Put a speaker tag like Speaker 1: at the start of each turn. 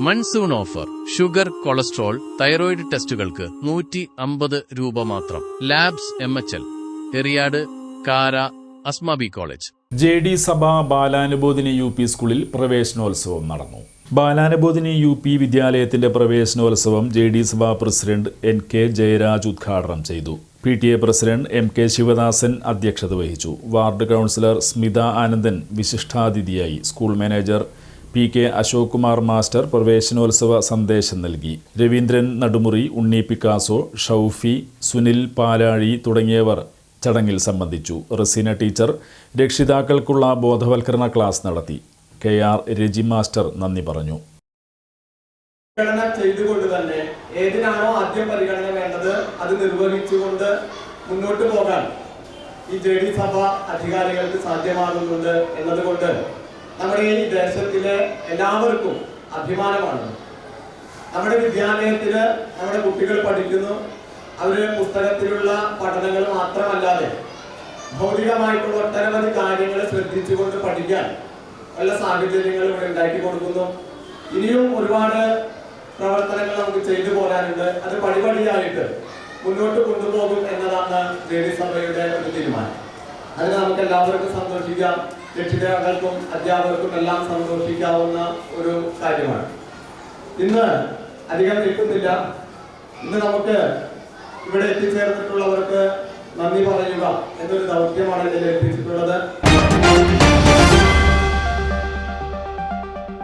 Speaker 1: Monsoon offer. Sugar cholesterol thyroid ടെസ്റ്റുകൾക്ക് നൂറ്റി അമ്പത് രൂപ മാത്രം. Labs M H L. Eriyad കാര അസ്മാബി കോളേജ്.
Speaker 2: ജെ ഡി സഭ ബാലാനുബോധിനി യു പി സ്കൂളിൽ പ്രവേശനോത്സവം നടന്നു. ബാലാനുബോധിനി യു പി വിദ്യാലയത്തിന്റെ പ്രവേശനോത്സവം ജെ ഡി സഭ പ്രസിഡന്റ് എൻ കെ ജയരാജ് ഉദ്ഘാടനം ചെയ്തു. P T A president M K Sivadasan അധ്യക്ഷത വഹിച്ചു. Ward councillor Smitha Anandan വിശിഷ്ടാതിഥിയായി. School manager P K Ashok Kumar master പ്രവേശനോത്സവ സന്ദേശം നൽകി. രവീന്ദ്രൻ നടുമുറി ഉണ്ണി പിക്കാസോ ഷൗഫി സുനിൽ പാലാഴി തുടങ്ങിയവർ ചടങ്ങിൽ സംബന്ധിച്ചു. റസീന ടീച്ചർ രക്ഷിതാക്കൾക്കുള്ള ബോധവൽക്കരണ ക്ലാസ് നടത്തി. കെ ആർ രജി മാസ്റ്റർ നന്ദി പറഞ്ഞു.
Speaker 3: ഏതിനാണോ ആദ്യം പരിഗണന വേണ്ടത് അത് നിർവഹിച്ചുകൊണ്ട് മുന്നോട്ട് പോകാൻ ഈ ജെ ഡി സഭ അധികാരികൾക്ക് സാധ്യമാകുന്നുണ്ട് എന്നതുകൊണ്ട് നമ്മുടെ ഈ ദേശത്തിലെ എല്ലാവർക്കും അഭിമാനമാണ്. നമ്മുടെ വിദ്യാലയത്തിൽ നമ്മുടെ കുട്ടികൾ പഠിക്കുന്നു. അവർ പുസ്തകത്തിലുള്ള പഠനങ്ങൾ മാത്രമല്ലാതെ ഭൗതികമായിട്ടുള്ള ഒട്ടനവധി കാര്യങ്ങൾ ശ്രദ്ധിച്ചുകൊണ്ട് പഠിക്കാൻ പല സാഹചര്യങ്ങൾ ഇവിടെ ഉണ്ടാക്കി കൊടുക്കുന്നു. ഇനിയും ഒരുപാട് പ്രവർത്തനങ്ങൾ നമുക്ക് ചെയ്തു പോരാനുണ്ട്. അത് പടിപടിയായിട്ട് മുന്നോട്ട് കൊണ്ടുപോകും എന്നതാണ് ദേവി സഭയുടെ ഒരു തീരുമാനം. അതിന് നമുക്ക് എല്ലാവർക്കും സന്തോഷിക്കാം. രക്ഷിതാക്കൾക്കും അധ്യാപകർക്കും എല്ലാം സന്തോഷിക്കാവുന്ന ഒരു കാര്യമാണ്. ഇന്ന് അധികം നിൽക്കുന്നില്ല. ഇന്ന് നമുക്ക് ഇവിടെ എത്തിച്ചേർന്നിട്ടുള്ളവർക്ക് നന്ദി പറയുക എന്നൊരു ദൗത്യമാണ് ഇതിൽ ഏൽപ്പിച്ചിട്ടുള്ളത്.